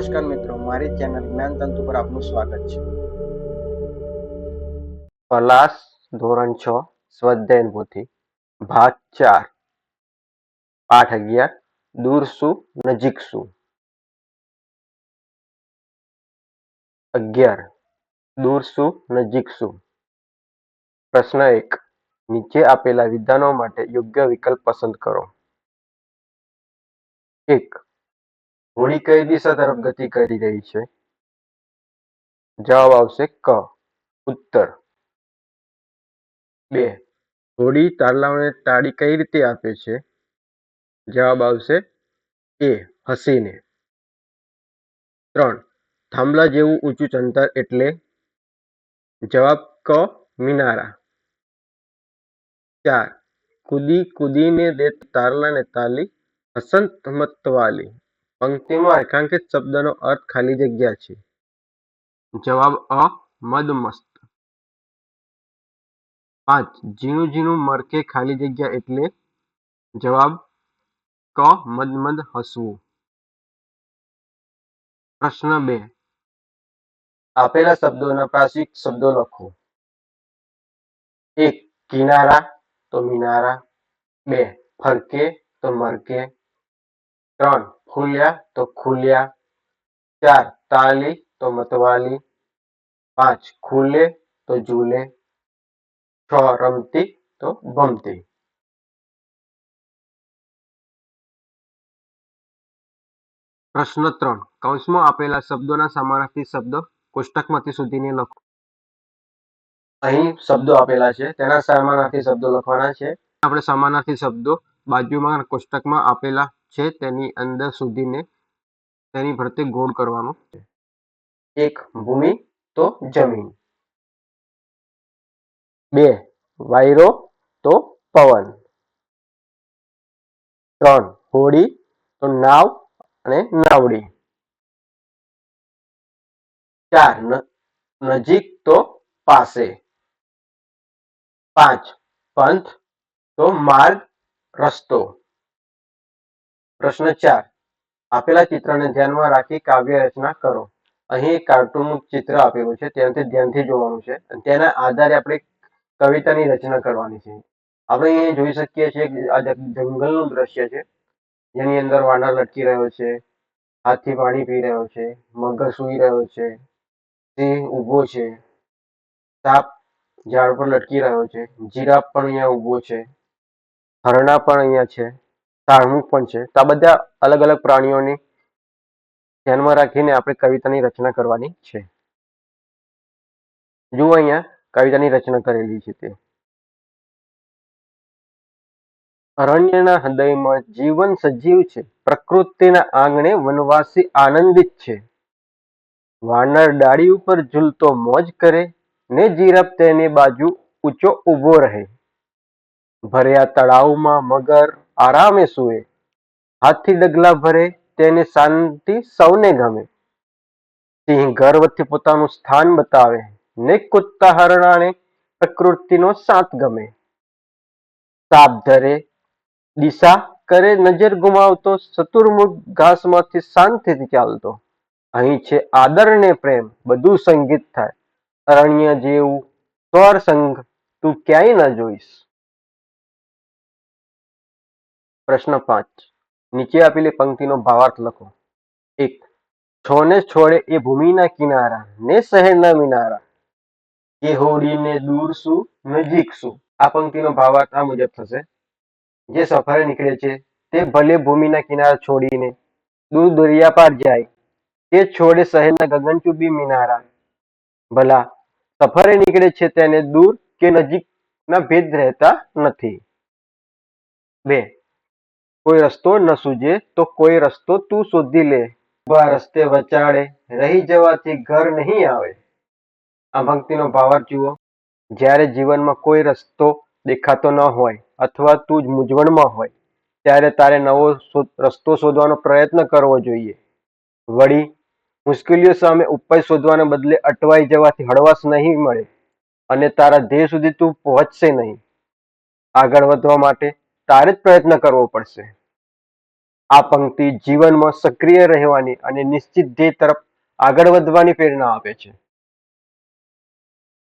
નમસ્કાર મિત્રો મારી ચેનલ જ્ઞાન તંતુ પર આપનું સ્વાગત છે પલાસ ધોરણ છ સ્વાધ્યાયન પોથી ભાગ ચાર પાઠ અગિયાર દૂર શું નજીક શું અગિયાર દૂર શું નજીક શું પ્રશ્ન એક નીચે આપેલા વિધાનો માટે યોગ્ય વિકલ્પ પસંદ કરો। એક હોડી કઈ દિશા તરફ ગતિ કરી રહી છે? જવાબ આવશે ક, ઉત્તર. બે. હોડી તારલાઓને તાળી કઈ રીતે આપે છે? જવાબ આવશે એ, હસીને. ત્રણ. થાંભલા જેવું ઊંચું ચંતર એટલે? જવાબ ક, મિનારા. ચાર. કૂદી કૂદીને દે તારલાને તાલી હસંત મતવાલી પંક્તિમાં રેખાંકિત શબ્દનો અર્થ ખાલી જગ્યા છે. જવાબ અ, મદમસ્ત. પાંચ, ઝીણું ઝીણું મરકે ખાલી જગ્યા એટલે જવાબ ક મદમદ હસવું. પ્રશ્ન બે. આપેલા શબ્દોના પ્રાસિક શબ્દો લખો. એક, કિનારા તો મિનારા. બે, ફરકે તો મરકે. ત્રણ ફૂલ્યા તો ખુલ્યા. ચાર, તાલી તો મતવાલી. પાંચ, ખુલે તો ઝૂલે છ, રમતી તો ભમતી પ્રશ્ન ત્રણ, કૌંસમાં આપેલા શબ્દોના સમાનાર્થી શબ્દ કોષ્ટકમાંથી સુધીને લખો. અહીં શબ્દો આપેલા છે, તેના સમાનાર્થી શબ્દો લખવાના છે. આપણે સમાનાર્થી શબ્દો બાજુમાં કોષ્ટકમાં આપેલા છે તેની અંદર સુધીને તેની ફરતે ગોળ કરવાનો. એક ભૂમિ, તો જમીન. બે વાયરો, તો પવન. ત્રણ હોડી, તો નાવ અને નાવડી. ચાર નજીક, તો પાસે. પાંચ પંથ, તો માર્ગ રસ્તો. પ્રશ્ન ચાર. આપેલા ચિત્રને ધ્યાનમાં રાખી કાવ્ય રચના કરો. અહીં એક કાર્ટૂનનું ચિત્ર આપેલું છે ત્યાંથી ધ્યાનથી જોવાનું છે. તેના આધારે આપણે કવિતાની રચના કરવાની છે. આપણે અહીંયા જોઈ શકીએ છીએ આ જંગલનું દ્રશ્ય છે, જેની અંદર વાંડા લટકી રહ્યો છે હાથી પાણી પી રહ્યો છે, મગર સૂઈ રહ્યો છે, સિંહ ઊભો છે, સાપ ઝાડ પર લટકી રહ્યો છે, જીરાફ પણ અહીંયા ઊભો છે. હરણા પણ અહીંયા છે શાહમૃગ પણ છે. તો આ બધા અલગ અલગ પ્રાણીઓને ધ્યાનમાં રાખીને આપણે કવિતાની રચના કરવાની છે. જુઓ અહીંયા કવિતાની રચના કરેલી છે તે. અરણ્યના હૃદયમાં જીવન સજીવ છે, પ્રકૃતિના આંગણે વનવાસી આનંદિત છે. વાનર ડાળી ઉપર ઝૂલતો મોજ કરે ને જીરપ તેની બાજુ ઊંચો ઊભો રહે. ભર્યા તળાવમાં મગર આરામે સૂએ. હાથી ડગલા ભરે તેને શાંતિ સૌને ગમે. સિંહ ગર્વથી પોતાનું સ્થાન બતાવે ને કૂદતા હરણાને પ્રકૃતિનો સાથ ગમે. સાપ ધરે, દિશા કરે, નજર ગુમાવતો, ચતુર્મુખ ઘાસમાંથી શાંતિથી ચાલતો. અહીં છે આદર ને પ્રેમ, બધું સંગીત થાય. અરણ્ય જેવું સ્વર સંગ તું ક્યાંય ન જોઈશ. પ્રશ્ન પાંચ. નીચે આપેલી પંક્તિનો ભાવાર્થ લખો. એક. છોને છોડે એ ભૂમિના કિનારા, ને શહેરના મિનારા. એ હોડીને દૂર શું, નજીક શું? આ પંક્તિનો ભાવાર્થ આ મુજબ થશે. જે સફરે નીકળે છે, તે ભલે ભૂમિના કિનારા છોડીને દૂર દરિયા પાર જાય, તે છોડે શહેરના ગગનચુંબી મિનારા. ભલા, સફરે નીકળે છે તેને દૂર કે નજીકના ભેદ રહેતા નથી. બે. કોઈ રસ્તો ન સૂજે તો કોઈ રસ્તો તું શોધી લે. ઊભા રસ્તે વચાડે રહી જવાથી ઘર નહીં આવે. આ ભક્તિનો ભાવાર્થ જુઓ. જ્યારે જીવનમાં કોઈ રસ્તો દેખાતો ન હોય અથવા તું જ મૂંઝવણમાં હોય, ત્યારે તારે નવો રસ્તો શોધવાનો પ્રયત્ન કરવો જોઈએ. વળી, મુશ્કેલીઓ સામે ઉપાય શોધવાને બદલે અટવાઈ જવાથી હળવાશ નહીં મળે અને તારા ધ્યેય સુધી તું પહોંચશે નહીં. આગળ વધવા માટે તારે જ પ્રયત્ન કરવો પડશે. આ પંક્તિ જીવનમાં સક્રિય રહેવાની અને નિશ્ચિત ધ્યેય તરફ આગળ વધવાની પ્રેરણા આપે છે.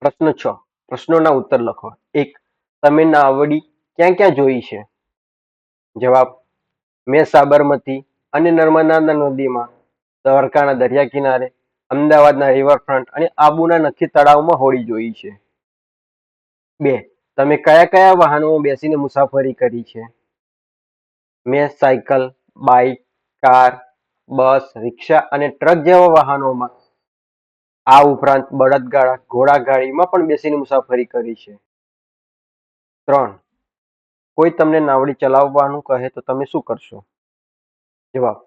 પ્રશ્ન છ. પ્રશ્નોના ઉત્તર લખો. એક, તમે નાવડી ક્યાં ક્યાં જોઈ છે? જવાબ, મેં સાબરમતી અને નર્મદા નદીમાં, દ્વારકાના દરિયા કિનારે, અમદાવાદના રિવરફ્રન્ટ અને આબુના નખી તળાવમાં હોડી જોઈ છે. બે તમે કયા કયા વાહનોમાં બેસીને મુસાફરી કરી છે? મેં cycle bike car, bus, rickshaw અને ટ્રક જેવા વાહનોમાં આ ઉપરાંત બળદગાડા, ઘોડાગાડીમાં પણ બેસીને મુસાફરી કરી છે. ત્રણ, કોઈ તમને નાવડી ચલાવવાનું કહે તો તમે શું કરશો? જવાબ,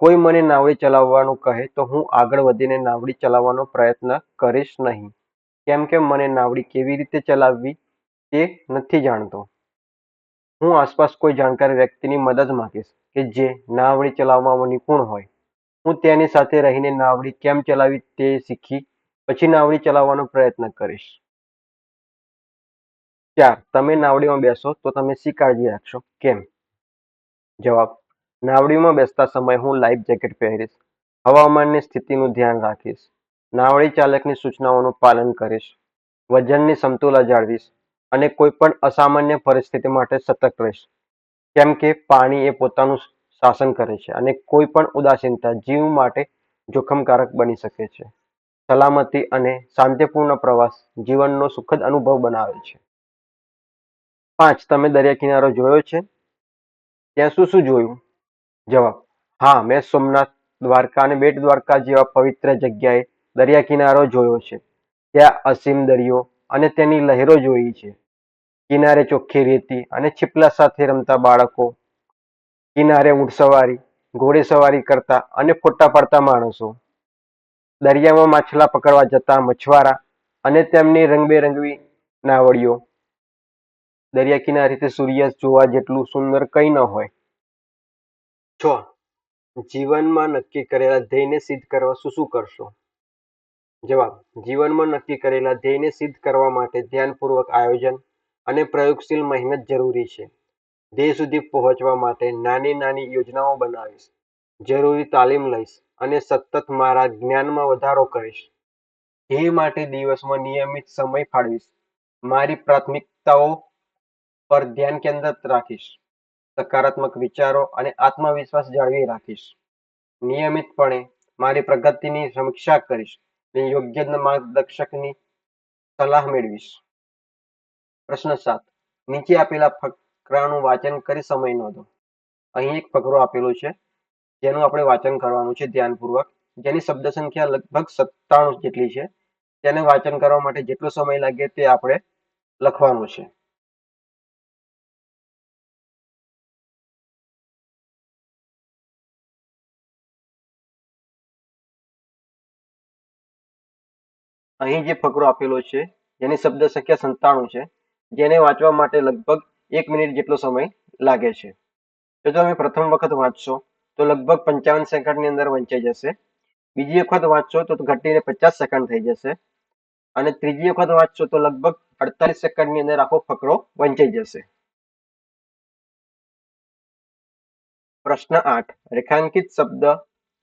કોઈ મને નાવડી ચલાવવાનું કહે તો હું આગળ વધીને નાવડી ચલાવવાનો પ્રયત્ન કરીશ નહીં. કેમ કે મને નાવડી કેવી રીતે ચલાવવી? તે નથી જાણતો. હું આસપાસ કોઈ જાણકાર વ્યક્તિની મદદ માંગીશ કે જે નાવડી ચલાવવામાં નિપુણ હોય. હું તેની સાથે રહીને નાવડી કેમ ચલાવવી તે શીખી પછી નાવડી ચલાવવાનો પ્રયત્ન કરીશ. ચાર, તમે નાવડીમાં બેસો તો તમે શી કાળજી રાખશો? કેમ? જવાબ, નાવડીમાં બેસતા સમયે હું લાઈફ જેકેટ પહેરીશ, હવામાનની સ્થિતિનું ધ્યાન રાખીશ, નાવડી ચાલકની સૂચનાઓનું પાલન કરીશ, વજનની સમતુલા જાળવીશ અને કોઈ પણ અસામાન્ય પરિસ્થિતિ માટે સતર્ક રહીશ. કેમ કે પાણી એ પોતાનું શાસન કરે છે અને કોઈ પણ ઉદાસીનતા જીવ માટે જોખમકારક બની શકે છે. સલામતી અને શાંતિપૂર્ણ પ્રવાસ જીવનનો સુખદ અનુભવ બનાવે છે. પાંચ, તમે દરિયા કિનારો જોયો છે? ત્યાં શું શું જોયું? જવાબ, હા, મેં સોમનાથ દ્વારકા અને બેટ દ્વારકા જેવા પવિત્ર જગ્યાએ દરિયા કિનારો જોયો છે. ત્યાં અસીમ દરિયો અને તેની લહેરો જોઈ છે. કિનારે ચોખ્ખી રેતી અને છીપલા સાથે રમતા બાળકો, કિનારે ઊંટ સવારી, ઘોડે સવારી કરતા અને ફોટા પાડતા માણસો. દરિયામાં માછલા પકડવા જતા મછવારા અને તેમની રંગબેરંગી નાવડીઓ. દરિયા કિનારેથી સૂર્યાસ્ત જોવા જેટલું સુંદર કંઈ ન હોય. છ જીવનમાં નક્કી કરેલા ધ્યેયને સિદ્ધ કરવા શું શું કરશો? જવાબ, જીવનમાં નક્કી કરેલા ધ્યેયને સિદ્ધ કરવા માટે ધ્યાનપૂર્વક આયોજન અને પ્રયોગશીલ મહેનત જરૂરી છે. ધ્યેય સુધી પહોંચવા માટે નાની નાની યોજનાઓ બનાવીશ, જરૂરી તાલીમ લઈશ અને સતત મારા જ્ઞાનમાં વધારો કરીશ. ધ્યેય માટે દિવસમાં નિયમિત સમય ફાળવીશ. મારી પ્રાથમિકતાઓ પર ધ્યાન કેન્દ્રિત રાખીશ. સકારાત્મક વિચારો અને આત્મવિશ્વાસ જાળવી રાખીશ. નિયમિતપણે મારી પ્રગતિની સમીક્ષા કરીશ અને યોગ્ય માર્ગદર્શકની સલાહ મેળવીશ. પ્રશ્ન સાત. નીચે આપેલા ફકરાનું વાંચન કરી સમય નોંધો. અહીં એક ફકરો આપેલો છે, જેનું આપણે વાંચન કરવાનું છે ધ્યાનપૂર્વક. જેની શબ્દ સંખ્યા લગભગ સત્તાણું જેટલી છે. તેને વાંચન કરવા માટે જેટલો સમય લાગે તે આપણે લખવાનું છે. અહીં જે ફકરો આપેલો છે, જેની શબ્દ સંખ્યા સંતાણું છે જેને વાંચવા માટે લગભગ એક મિનિટ જેટલો સમય લાગે છે. જો તમે પ્રથમ વખત વાંચશો, તો લગભગ પંચાવન સેકન્ડની અંદર વંચાઈ જશે. બીજી વખત વાંચશો, તો ઘટીને પચાસ સેકન્ડ થઈ જશે. અને ત્રીજી વખત વાંચશો, તો લગભગ અડતાલીસ સેકન્ડની અંદર આખો ફકરો વંચાઈ જશે. પ્રશ્ન આઠ. રેખાંકિત શબ્દ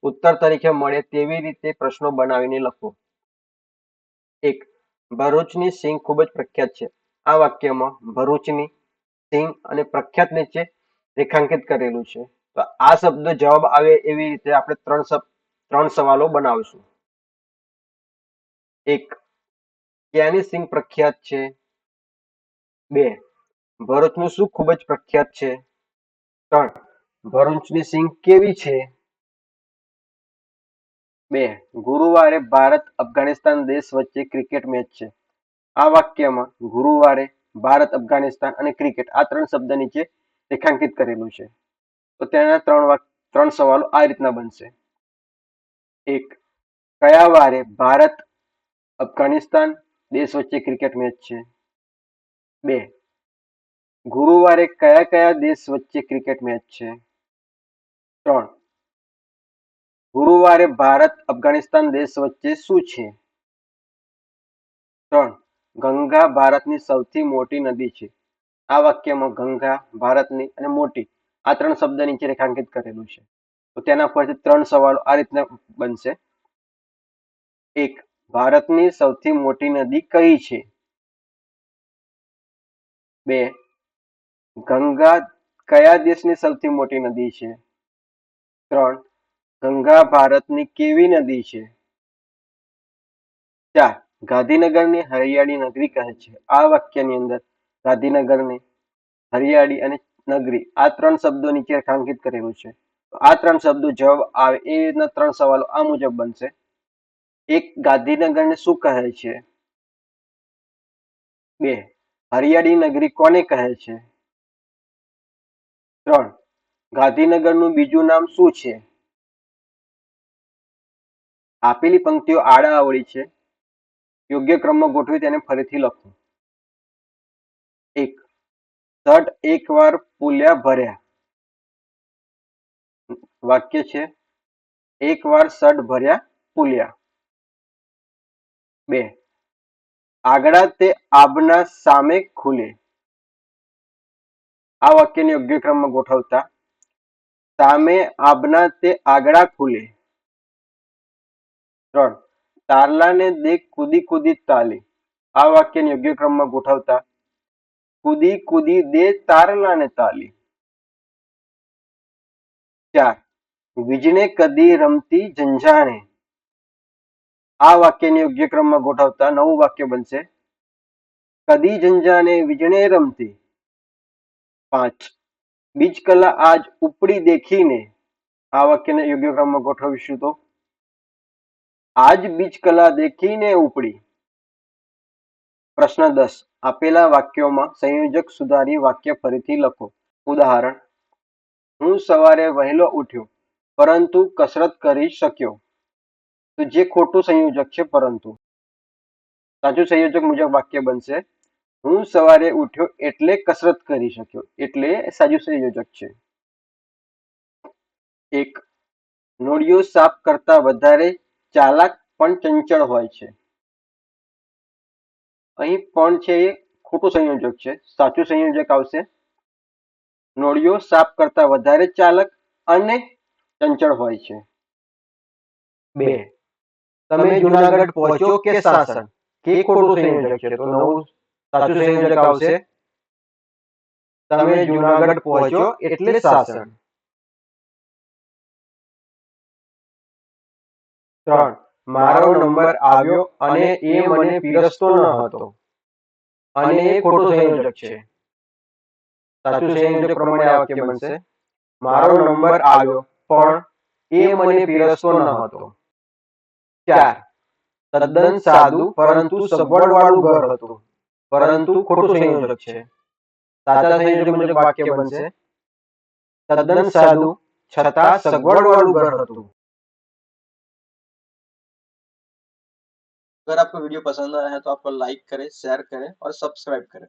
ઉત્તર તરીકે મળે તેવી રીતે પ્રશ્નો બનાવીને લખો. એક. ભરૂચની સિંહ ખૂબ જ પ્રખ્યાત છે. આ વાક્યમાં ભરૂચની સિંહ અને પ્રખ્યાત નીચે રેખાંકિત કરેલું છે. તો આ શબ્દ જવાબ આવે એવી રીતે આપણે ત્રણ ત્રણ સવાલો બનાવશું. એક, ક્યાંની સિંહ પ્રખ્યાત છે? બે, ભરૂચનું શું ખૂબ જ પ્રખ્યાત છે? ત્રણ, ભરૂચની સિંહ કેવી છે? બે, ગુરુવારે ભારત અફઘાનિસ્તાન દેશ વચ્ચે ક્રિકેટ મેચ છે. આ વાક્યમાં ગુરુવારે ભારત, અફઘાનિસ્તાન અને ક્રિકેટ આ ત્રણ શબ્દ નીચે રેખાંકિત કરેલું છે. તો તેના ત્રણ ત્રણ સવાલો આ રીતના બનશે. એક, કયા વારે ભારત, અફઘાનિસ્તાન દેશ વચ્ચે ક્રિકેટ મેચ છે? બે, ગુરુવારે કયા કયા દેશ વચ્ચે ક્રિકેટ મેચ છે? ત્રણ, ગુરુવારે ભારત, અફઘાનિસ્તાન દેશ વચ્ચે શું છે? ત્રણ ગંગા ભારતની સૌથી મોટી નદી છે. આ વાક્યમાં ગંગા ભારતની અને મોટી આ ત્રણ શબ્દ નીચે રેખાંકિત કરેલું છે. તો તેના પરથી ત્રણ સવાલો આ રીતના બનશે. એક, ભારતની સૌથી મોટી નદી કઈ છે? બે, ગંગા કયા દેશની સૌથી મોટી નદી છે? ત્રણ, ગંગા ભારતની કેવી નદી છે? ચાર ગાંધીનગરને હરિયાળી નગરી કહે છે. આ વાક્યની અંદર ગાંધીનગરને હરિયાળી અને નગરી આ ત્રણ શબ્દો નીચે રેખાંકિત કરેલું છે. આ ત્રણ શબ્દો જવાબ આવે એ રીતના ત્રણ સવાલો આ મુજબ બનશે. એક, ગાંધીનગરને શું કહે છે? બે, હરિયાળી નગરી કોને કહે છે? ત્રણ, ગાંધીનગરનું બીજું નામ શું છે? આપેલી પંક્તિઓ આડા આવડી છે. યોગ્ય ક્રમમાં ગોઠવી તેને ફરીથી લખો. એક. શર્ટ એક વાર પુલ્યા ભર્યા. વાક્ય છે એક વાર શર્ટ ભર્યા પુલ્યા બે. આગળ તે આબના સામે ખુલે. આ વાક્યને યોગ્ય ક્રમમાં ગોઠવતા સામે આબના તે આગળ ખુલે. ત્રણ. તારલાને દેખ કૂદી કૂદી તાલી. આ વાક્યને યોગ્ય ક્રમમાં ગોઠવતા, કૂદી કૂદી દે તારલાને તાલી. ચાર, વીજને કદી રમતી ઝંઝાણે. આ વાક્યને યોગ્ય ક્રમમાં ગોઠવતા નવું વાક્ય બનશે, કદી ઝંઝાને વીજણે રમતી. પાંચ બીજ કલા આજ ઉપડી દેખીને. આ વાક્યને યોગ્ય ક્રમમાં ગોઠવીશું તો આજ બીજ કલા દેખીને ઉપડી. પ્રશ્ન દસ. આપેલા વાક્યોમાં સંયોજક સુધારી વાક્ય ફરીથી લખો. ઉદાહરણ, હું સવારે વહેલો ઉઠ્યો, પરંતુ કસરત કરી શક્યો. તો જે ખોટું સંયોજક છે પરંતુ. સાચું સંયોજક મુજબ વાક્ય બનશે, હું સવારે ઉઠ્યો એટલે કસરત કરી શક્યો, એટલે સાચું સંયોજક છે. એક, નોળિયો સાફ કરતા વધારે ચાલાક પણ ચંચળ હોય છે. અહીં પણ છે એ ખોટું સંયોજક છે. સાચું સંયોજક આવશે. નોળિયો સાફ કરતા વધારે ચાલક અને ચંચળ હોય છે. બે. તમે જુનાગઢ પહોંચો કે સાસણ? કે ખોટું સંયોજક છે? તો નવું સાચું સંયોજક આવશે. તમે જુનાગઢ પહોંચો એટલે સાસણ. ત્રણ, મારો નંબર આવ્યો અને એ મને પીરસતો ન હતો. અને એ ખોટો સંયોજક છે. સાચું સંયોજક પ્રમાણે આ વાક્ય બનશે. મારો નંબર આવ્યો, પણ એ મને પીરસતો ન હતો. ચાર, તદ્દન સાદું, પરંતુ સગવડ વાળું ઘર હતું. પરંતુ ખોટું સંયોજક છે. સાચા સંયોજક મુજબ વાક્ય બનશે. તદ્દન સાદું, છતાં સગવડ વાળું ઘર હતું. अगर आपको वीडियो पसंद आया है तो आपको लाइक करें शेयर करें और सब्सक्राइब करें